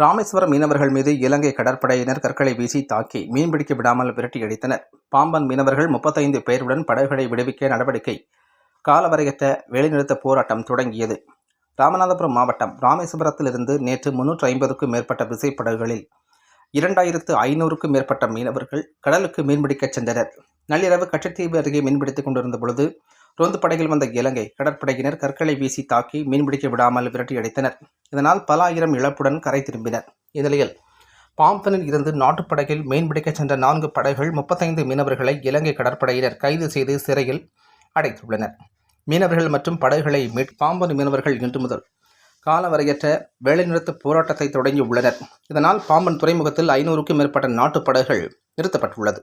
ராமேஸ்வரம் மீனவர்கள் மீது இலங்கை கடற்படையினர் கற்களை வீசி தாக்கி மீன்பிடிக்க விடாமல் விரட்டியடித்தனர். பாம்பன் மீனவர்கள் முப்பத்தைந்து பேருடன் படகுகளை விடுவிக்க நடவடிக்கை காலவரையற்ற வேலைநிறுத்த போராட்டம் தொடங்கியது. ராமநாதபுரம் மாவட்டம் ராமேஸ்வரத்திலிருந்து நேற்று முன்னூற்று ஐம்பதுக்கும் மேற்பட்ட விசைப்படகுகளில் இரண்டாயிரத்து ஐநூறுக்கும் மேற்பட்ட மீனவர்கள் கடலுக்கு மீன்பிடிக்கச் சென்றனர். நள்ளிரவு கச்சத்தீவு அருகே மீன்பிடித்துக் கொண்டிருந்த பொழுது ரோந்து படகில் வந்த இலங்கை கடற்படையினர் கற்களை வீசி தாக்கி மீன்பிடிக்க விடாமல் விரட்டியடித்தனர். இதனால் பல ஆயிரம் இழப்புடன் கரை திரும்பினர். இந்நிலையில் பாம்பனில் இருந்து நாட்டுப்படகில் மீன்பிடிக்கச் சென்ற நான்கு படகுகள் முப்பத்தைந்து மீனவர்களை இலங்கை கடற்படையினர் கைது செய்து சிறையில் அடைத்துள்ளனர். மீனவர்கள் மற்றும் படகுகளை மீட் பாம்பன் மீனவர்கள் இன்று முதல் காலவரையற்ற வேலைநிறுத்த போராட்டத்தை தொடங்கியுள்ளனர். இதனால் பாம்பன் துறைமுகத்தில் ஐநூறுக்கும் மேற்பட்ட நாட்டுப்படைகள் நிறுத்தப்பட்டுள்ளது.